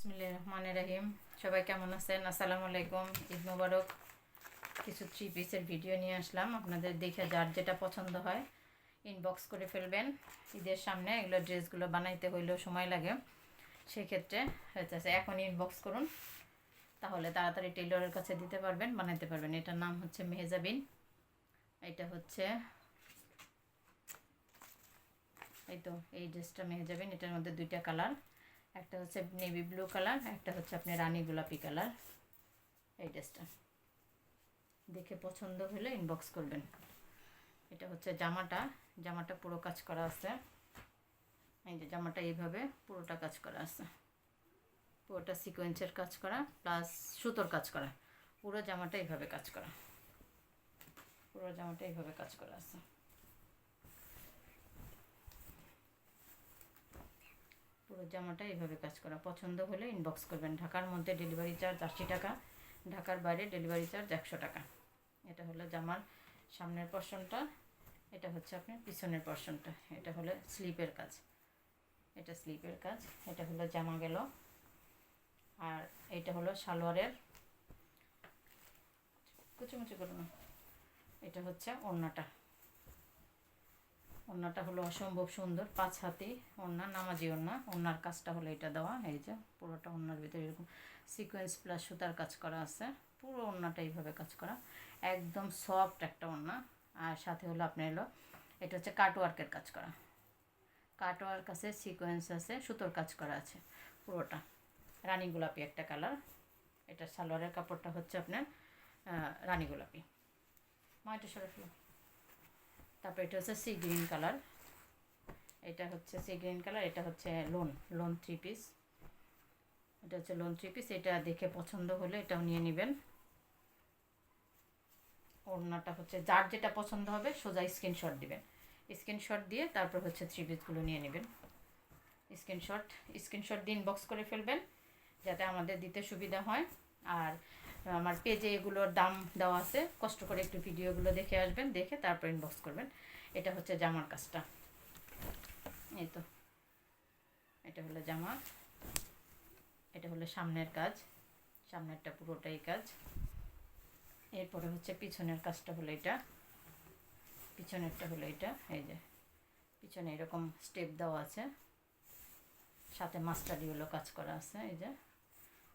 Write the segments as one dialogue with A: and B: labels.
A: বিসমিল্লাহ রহমান রাহিম। সবাই কেমন আছেন? আসসালামু আলাইকুম। ঈদ মোবারক। কিছু থ্রি পিসের ভিডিও নিয়ে আসলাম। আপনাদের দেখে যার যেটা পছন্দ হয় ইনবক্স করে ফেলবেন। ঈদের সামনে এগুলো ড্রেসগুলো বানাইতে হইলেও সময় লাগে। সেক্ষেত্রে হচ্ছে এখন ইনবক্স করুন। তাহলে তাড়াতাড়ি টেলরের কাছে দিতে পারবেন, বানাইতে পারবেন। এটার নাম হচ্ছে মেহেজাবিন এটা হচ্ছে এই তো, এই ড্রেসটা মেহেজাবিন এটার মধ্যে দুইটা কালার। একটা হচ্ছে নেভি ব্লু কালার একটা হচ্ছে আপনি রানী গোলাপি কালার এই ড্রেসটা। দেখে পছন্দ হলে ইনবক্স করবেন। এটা হচ্ছে জামাটা। জামাটা পুরো কাজ করা আছে। এই যে জামাটা এইভাবে পুরোটা কাজ করা আছে। পুরোটা সিকোয়েন্সের কাজ করা প্লাস সুতোর কাজ করা। পুরো জামাটা এইভাবে কাজ করা। পুরো জামাটা এইভাবে কাজ করা আছে। পুরো জামাটা এইভাবে কাজ করা। পছন্দ হলে ইনবক্স করবেন। ঢাকার মধ্যে ডেলিভারি চার্জ আশি টাকা, ঢাকার বাইরে ডেলিভারি চার্জ একশো টাকা। এটা হলো জামার সামনের পশনটা এটা হচ্ছে আপনার পিছনের পশনটা এটা হলো স্লিপের কাজ। এটা স্লিপের কাজ, এটা হলো জামা গেল। আর এটা হলো সালোয়ারের কুচুমুচু করো না এটা হচ্ছে ওড়নাটা। ওড়নাটা হলো অসম্ভব সুন্দর, পাঁচ হাতে ওড়না, নামাজি ওড়না। ওড়নার কাজটা হলো এটা দেওয়া, এই যে পুরোটা ওড়নার ভিতরে এরকম সিকোয়েন্স প্লাস সুতার কাজ করা আছে। পুরো ওড়নাটা এইভাবে কাজ করা। একদম সফট একটা ওড়না। আর সাথে হলো আপনার হলো, এটা হচ্ছে কাটওয়ার্কের কাজ করা। কাটওয়ার্ক আছে সিকোয়েন্স আছে, সুতোর কাজ করা আছে, পুরোটা। রানী গোলাপি একটা কালার এটা সালোয়ারের কাপড়টা হচ্ছে আপনার রানী গোলাপি। মা, এটা সরে ফেলো। তারপর এটা হচ্ছে সি গ্রিন কালার এটা হচ্ছে সি গ্রিন কালার এটা হচ্ছে লোন লোন থ্রি পিস এটা হচ্ছে লোন থ্রি পিস এটা দেখে পছন্দ হলে এটাও নিয়ে নেবেন। ওড়নাটা হচ্ছে যার যেটা পছন্দ হবে সোজা স্ক্রিনশট দিবেন। স্ক্রিনশট দিয়ে তারপর হচ্ছে থ্রি পিসগুলো নিয়ে নেবেন। স্ক্রিনশট স্ক্রিনশট দিয়ে ইনবক্স করে ফেলবেন, যাতে আমাদের দিতে সুবিধা হয়। আর আমার পেজে এগুলোর দাম দেওয়া আছে। কষ্ট করে একটু ভিডিওগুলো দেখে আসবেন, দেখে তারপর ইনবক্স করবেন। এটা হচ্ছে জামার কাজটা। এই তো। এটা হলো জামা। এটা হলো সামনের কাজ। সামনেরটা পুরোটাই কাজ। এরপরে হচ্ছে পিছনের কাজটা হলো এটা। পিছনেরটা হলো এটা। এই যে। পিছনে এরকম স্টেপ দেওয়া আছে। সাথে মাস্টারি হলো কাজ করা আছে, এই যে।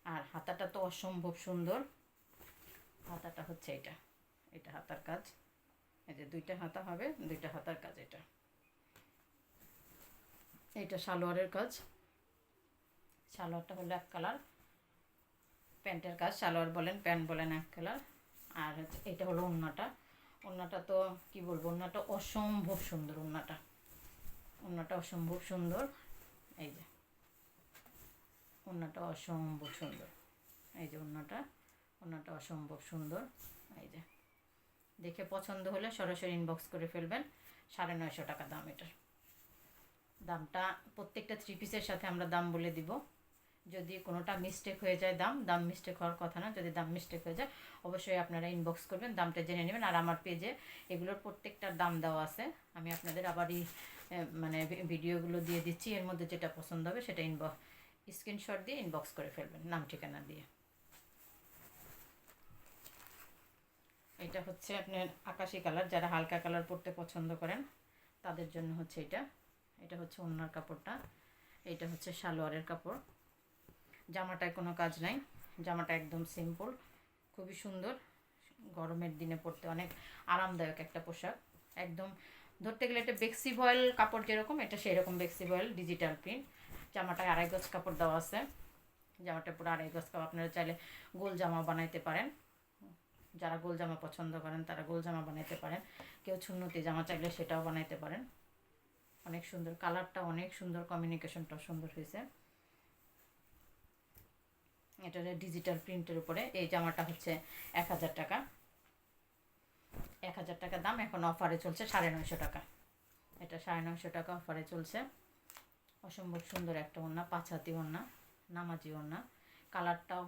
A: আর হাতাটা তো অসম্ভব সুন্দর। হাতাটা হচ্ছে এটা। এটা হাতার কাজ। এই যে দুইটা হাতা হবে, দুইটা হাতার কাজ এটা। এটা সালোয়ারের কাজ। সালোয়ারটা হলো এক কালার। প্যান্টের কাজ, সালোয়ার বলেন, প্যান্ট বলেন এক কালার। আর এটা হলো ওন্নাটা। ওন্নাটা তো, কি বলব, ওন্নাটা অসম্ভব সুন্দর ওন্নাটা। ওন্নাটা অসম্ভব সুন্দর। এই যে। ওন্নাটা অসম্ভব সুন্দর। এই যে ওন্নাটা ওন্নাটা অসম্ভব সুন্দর। এই যে, দেখে পছন্দ হলে সরাসরি ইনবক্স করে ফেলবেন, সাড়ে নয়শো টাকা দাম এটার। দামটা প্রত্যেকটা থ্রি পিসের সাথে আমরা দাম বলে দিব। যদি কোনোটা মিস্টেক হয়ে যায় দাম দাম মিস্টেক হওয়ার কথা না, যদি দাম মিস্টেক হয়ে যায়, অবশ্যই আপনারা ইনবক্স করবেন, দামটা জেনে নেবেন। আর আমার পেজে এগুলোর প্রত্যেকটার দাম দেওয়া আছে। আমি আপনাদের আবারই মানে ভিডিওগুলো দিয়ে দিচ্ছি। এর মধ্যে যেটা পছন্দ হবে সেটা ইনবক্স স্ক্রিনশট দিয়ে ইনবক্স করে ফেলবেন, নাম, ঠিকানা দিয়ে। এটা হচ্ছে আপনার আকাশি কালার, যারা হালকা কালার পরতে পছন্দ করেন, তাদের জন্য হচ্ছে এটা। এটা হচ্ছে অন্যার কাপড়টা, এটা হচ্ছে সালোয়ারের কাপড়। জামাটায় কোনো কাজ নাই, জামাটা একদম সিম্পল খুবই সুন্দর। গরমের দিনে পরতে অনেক আরামদায়ক একটা পোশাক। একদম ধরতে গেলে এটা বেক্সি ভয়েল কাপড় যেরকম, এটা সেই রকম বেক্সি ভয়েল ডিজিটাল প্রিন্ট জামাটায় আড়াই গজ কাপড় দেওয়া আছে। জামাটা পুরো আড়াই গজ কাপড়। আপনারা চাইলে গোল জামা বানাইতে পারেন। যারা গোল জামা পছন্দ করেন, তারা গোল জামা বানাইতে পারেন। কেউ ছুন্নতি জামা চাইলে সেটাও বানাইতে পারেন। অনেক সুন্দর। কালারটা অনেক সুন্দর, কমিউনিকেশনটাও সুন্দর হয়েছে। এটা ডিজিটাল প্রিন্টের উপরে। এই জামাটা হচ্ছে এক হাজার টাকা। এক হাজার টাকা দাম এখন অফারে চলছে সাড়ে নয়শো টাকা। এটা সাড়ে নয়শো টাকা অফারে চলছে। অসম্ভব সুন্দর একটা ওড়না পাঁচ হাতি ওড়না, নামাজি ওড়না। কালারটাও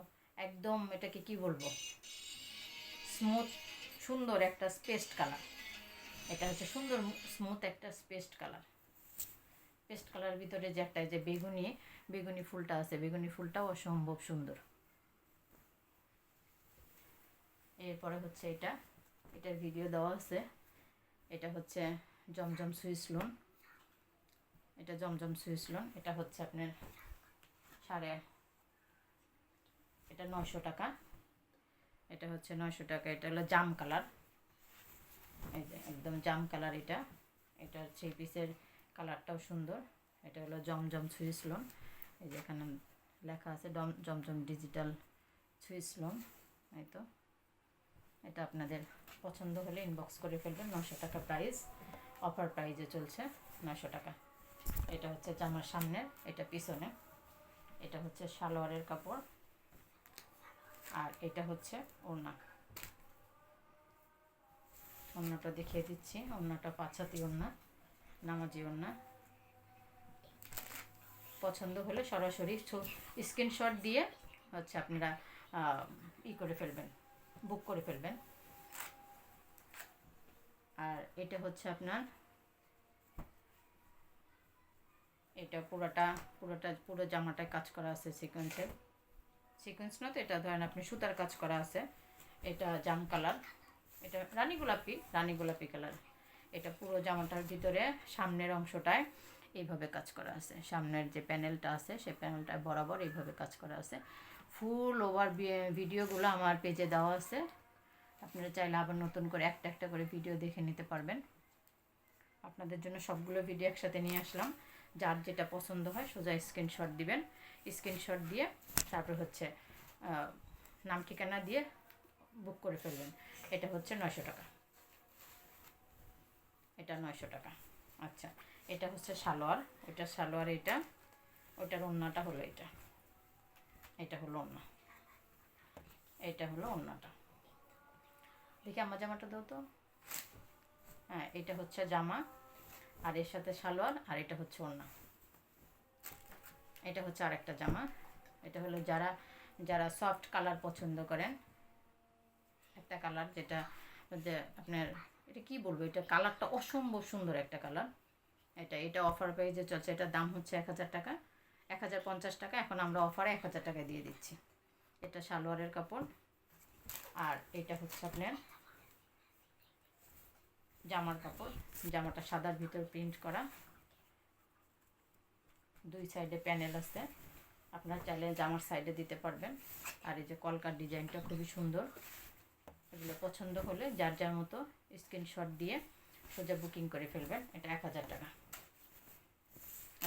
A: একদম এটাকে কি বলব? স্মুথ, সুন্দর একটা স্পেস্ট কালার। এটা হচ্ছে সুন্দর স্মুথ একটা স্পেস্ট কালার। পেস্ট কালার ভিতরে যে একটা যে বেগুনি বেগুনি ফুলটা আছে, বেগুনি ফুলটাও অসম্ভব সুন্দর। এরপরে হচ্ছে এটা, এটার ভিডিও দেওয়া আছে। এটা হচ্ছে জমজম সুইস লোন। এটা জমজম সুইস লোন এটা হচ্ছে আপনার সাড়ে এটা নয়শো টাকা। এটা হচ্ছে নয়শো টাকা, এটা হলো জাম কালার। এই যে একদম জাম কালার এটা। এটা হচ্ছে পিসের কালারটাও সুন্দর। এটা হলো জমজম সুইস লোন এই যে এখানে লেখা আছে জমজম ডিজিটাল সুইস লোন এই তো। এটা আপনাদের পছন্দ হলে ইনবক্স করে ফেলবেন। নশো টাকা প্রাইস অফার প্রাইজে চলছে নশো টাকা। এটা হচ্ছে জামার সামনে, এটা পিছনে। এটা হচ্ছে সালোয়ারের কাপড় আর এটা হচ্ছে ওড়না। ওড়নাটা দেখিয়ে দিচ্ছি, ওড়নাটা পাঁচাতি ওড়না, নামাজি ওড়না। পছন্দ হলে সরাসরি স্ক্রিনশট দিয়ে হচ্ছে আপনারা ই করে ফেলবেন বুক করে ফেলবেন। আর এটা হচ্ছে আপনার এটা পুরোটা পুরোটা, পুরো জামাটায় কাজ করা আছে সিকোয়েন্সের সিকোয়েন্স না তো এটা ধরেন আপনি সুতার কাজ করা আছে। এটা জাম কালার এটা রানী গোলাপি রানী গোলাপি কালার এটা পুরো জামাটার ভিতরে সামনের অংশটায় এইভাবে কাজ করা আছে। সামনের যে প্যানেলটা আছে সেই প্যানেলটায় বরাবর এইভাবে কাজ করা আছে। ফুল ওভার ভিডিওগুলো আমার পেজে দেওয়া আছে। আপনারা চাইলে আবার নতুন করে একটা একটা করে ভিডিও দেখে নিতে পারবেন। আপনাদের জন্য সবগুলো ভিডিও একসাথে নিয়ে আসলাম। যার যেটা পছন্দ হয় সোজা স্ক্রিনশট দিবেন। স্ক্রিনশট দিয়ে তারপর হচ্ছে নাম ঠিকানা দিয়ে বুক করে ফেলবেন। এটা হচ্ছে নয়শো টাকা। এটা নয়শো টাকা। আচ্ছা এটা হচ্ছে সালোয়ার। ওটা সালোয়ার এটা ওটার ওড়নাটা হলো এটা এটা হলো ওড়না এটা হলো ওড়নাটা দেখি আমার জামাটা দাও তো। হ্যাঁ এটা হচ্ছে জামা। আর এর সাথে সালোয়ার, আর এটা হচ্ছে ওড়না। এটা হচ্ছে আরেকটা জামা। এটা হলো যারা যারা সফট কালার পছন্দ করেন, একটা কালার যেটা যে আপনার, এটা কি বলব? এটা কালারটা অসম্ভব সুন্দর একটা কালার এটা এটা অফার পেজে চলছে। এটার দাম হচ্ছে এক হাজার টাকা। এক হাজার পঞ্চাশ টাকা। এখন আমরা অফারে এক হাজার টাকা দিয়ে দিচ্ছি। এটা সালোয়ারের কাপড়। আর এটা হচ্ছে আপনার জামার কাপড়, জামাটা সাদার ভিতর প্রিন্ট করা। দুই সাইডে প্যানেল আছে। আপনার চাইলে জামার সাইডে দিতে পারবেন। আর এই যে কলকার ডিজাইনটা খুবই সুন্দর। এগুলো পছন্দ হলে যার যার মতো স্ক্রিনশট দিয়ে সোজা বুকিং করে ফেলবেন। এটা এক হাজার টাকা।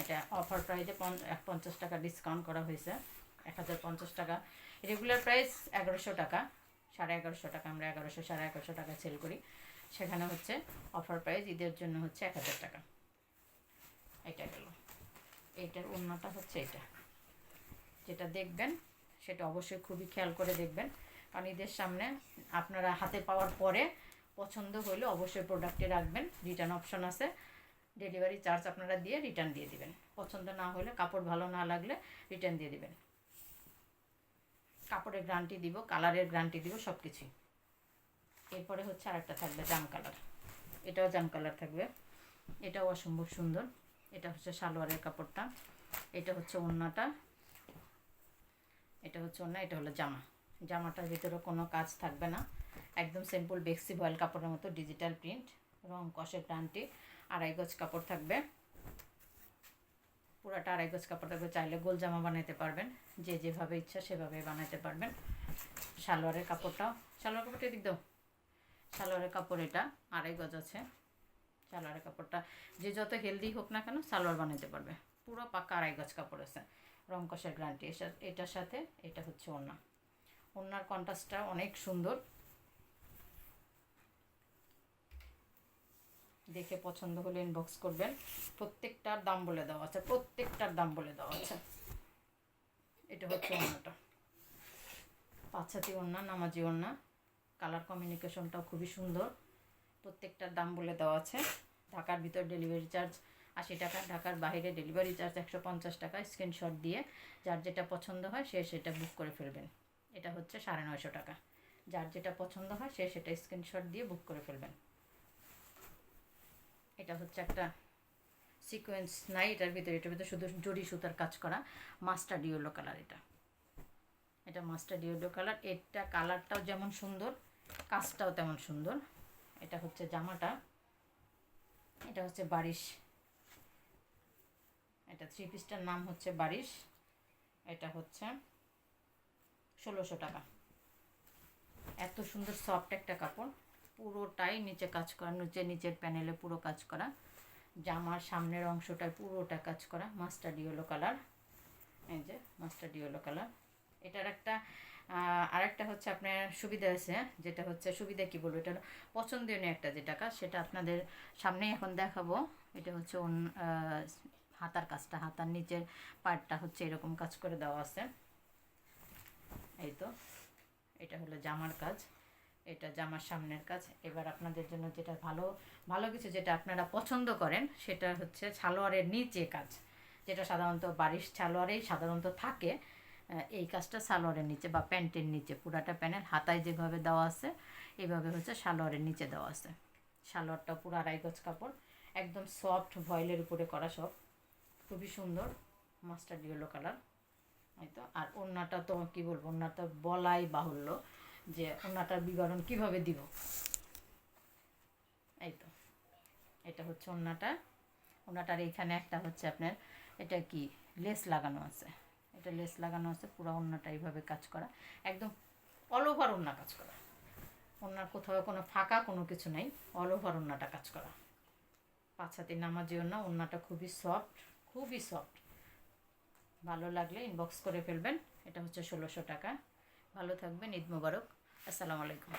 A: এটা অফার প্রাইসে পঞ্চাশ টাকা ডিসকাউন্ট করা হয়েছে। এক হাজার পঞ্চাশ টাকা। রেগুলার প্রাইস এগারোশো টাকা। সাড়ে এগারোশো টাকা। আমরা এগারোশো, সাড়ে এগারোশো টাকা সেল করি। সেখানে হচ্ছে অফার প্রাইস ঈদের জন্য হচ্ছে এক হাজার টাকা। এটা গেল। এইটার অন্যটা হচ্ছে এটা। যেটা দেখবেন, সেটা অবশ্যই খুবই খেয়াল করে দেখবেন। কারণ ঈদের সামনে আপনারা হাতে পাওয়ার পরে পছন্দ হলে অবশ্যই প্রোডাক্টে রাখবেন। রিটার্ন অপশন আছে। ডেলিভারি চার্জ আপনারা দিয়ে রিটার্ন দিয়ে দিবেন। পছন্দ না হলে কাপড় ভালো না লাগলে রিটার্ন দিয়ে দিবেন। কাপড়ের গ্যারান্টি দিব কালারের গ্যারান্টি দিব সব কিছুই এরপরে হচ্ছে আরেকটা থাকবে জাম কালার। এটাও জাম কালার থাকবে। এটাও অসম্ভব সুন্দর। এটা হচ্ছে সালোয়ারের কাপড়টা। এটা হচ্ছে ওড়নাটা এটা হচ্ছে ওড়না এটা হলো জামা। জামাটার ভিতরে কোনো কাজ থাকবে না। একদম সিম্পল বেক্সি ভয়েল কাপড়ের মতো ডিজিটাল প্রিন্ট রং কষের গ্রান্টি, আড়াই গজ কাপড় থাকবে। পুরাটা আড়াই গজ কাপড় থাকবে। চাইলে গোল জামা বানাইতে পারবেন। যে যেভাবে ইচ্ছা সেভাবে বানাইতে পারবেন। সালোয়ারের কাপড়টাও। সালোয়ার কাপড়টা এদিক দাও। সালোয়ারের কাপড় এটা, আড়াই গজ আছে। সালোয়ারের কাপড়টা যে যত হেলদি হোক না কেন সালোয়ার বানাইতে পারবে। পুরো পাকা আড়াই গজ কাপড় আছে। রং কষের গ্যারান্টি এটার সাথে এটা হচ্ছে ওড়না। ওড়নার কন্ট্রাস্টটা অনেক সুন্দর। দেখে পছন্দ হলে ইনবক্স করবেন। প্রত্যেকটার দাম বলে দেওয়া আছে। প্রত্যেকটার দাম বলে দেওয়া আছে। এটা হচ্ছে ওড়নাটা। পাঁচাতি ওড়না, নামাজি ওড়না। কালার কমিউনিকেশনটাও খুবই সুন্দর। প্রত্যেকটার দাম বলে দেওয়া আছে। ঢাকার ভিতর ডেলিভারি চার্জ আশি টাকা, ঢাকার বাইরে ডেলিভারি চার্জ একশো পঞ্চাশ টাকা স্ক্রিনশট দিয়ে যার যেটা পছন্দ হয় সে সেটা বুক করে ফেলবেন। এটা হচ্ছে সাড়ে নয়শো টাকা। যার যেটা পছন্দ হয় সে সেটা স্ক্রিনশট দিয়ে বুক করে ফেলবেন। এটা হচ্ছে একটা সিকোয়েন্স নাই, এটার ভিতরে এটার ভিতরে শুধু জরি সুতার কাজ করা। মাস্টার্ড ইয়েলো কালার এটা। এটা মাস্টার্ড ইয়েলো কালার। এটা কালারটাও যেমন সুন্দর কাজটাও তেমন সুন্দর। এটা হচ্ছে জামাটা। এটা হচ্ছে বারিশ। এটা থ্রি পিসটার নাম হচ্ছে বারিশ। এটা হচ্ছে ষোলোশো টাকা। এত সুন্দর সফট একটা কাপড়। পুরোটাই নিচে কাজ করা, নিচে নিচের প্যানেলে পুরো কাজ করা। জামার সামনের অংশটায় পুরোটা কাজ করা। মাস্টার্ড ইয়েলো কালার এই যে মাস্টার্ড ইয়েলো কালার এটার একটা আরেকটা হচ্ছে আপনার সুবিধা আছে, যেটা হচ্ছে সুবিধা কি বলব, এটা হলো পছন্দনীয় একটা যেটা কাজ সেটা আপনাদের সামনেই এখন দেখাবো। এটা হচ্ছে হাতার কাজটা, হাতার নিচের পার্টটা হচ্ছে এরকম কাজ করে দেওয়া আছে। এই তো, এটা হলো জামার কাজ, এটা জামার সামনের কাজ। এবার আপনাদের জন্য যেটা ভালো ভালো কিছু যেটা আপনারা পছন্দ করেন, সেটা হচ্ছে সালোয়ারের নিচে কাজ, যেটা সাধারণত বারিশ সালোয়ারেই সাধারণত থাকে। এই কাজটা সালোয়ারের নিচে বা প্যান্টের নিচে, পুরাটা প্যানেল হাতায় যেভাবে দেওয়া আছে এইভাবে হচ্ছে সালোয়ারের নিচে দেওয়া আছে। সালোয়ারটা পুরো আড়াই গজ কাপড়, একদম সফট ভয়েলের উপরে করা সব। খুবই সুন্দর মাস্টার্ড ইয়েলো কালার তো। আর ওড়নাটা তো কি বলব, ওড়নাটা বলাই বাহুল্য যে ওড়নাটার বিবরণ কীভাবে দিব? এই তো। এটা হচ্ছে ওড়নাটা। ওড়নাটার এইখানে একটা হচ্ছে আপনার, এটা কি, লেস লাগানো আছে। এটা লেস লাগানো আছে, পুরো ওড়নাটা এইভাবে কাজ করা। একদম অল ওভার ওড়না কাজ করা। ওড়নার কোথাও কোনো ফাঁকা কোনো কিছু নাই অল ওভার ওড়নাটা কাজ করা। পাঁচ হাতে নামাজি ওড়না ওড়নাটা খুবই সফট খুবই সফট ভালো লাগলে ইনবক্স করে ফেলবেন। এটা হচ্ছে ষোলোশো টাকা। ভালো থাকবেন, ঈদ মুবারক। আসসালামু আলাইকুম।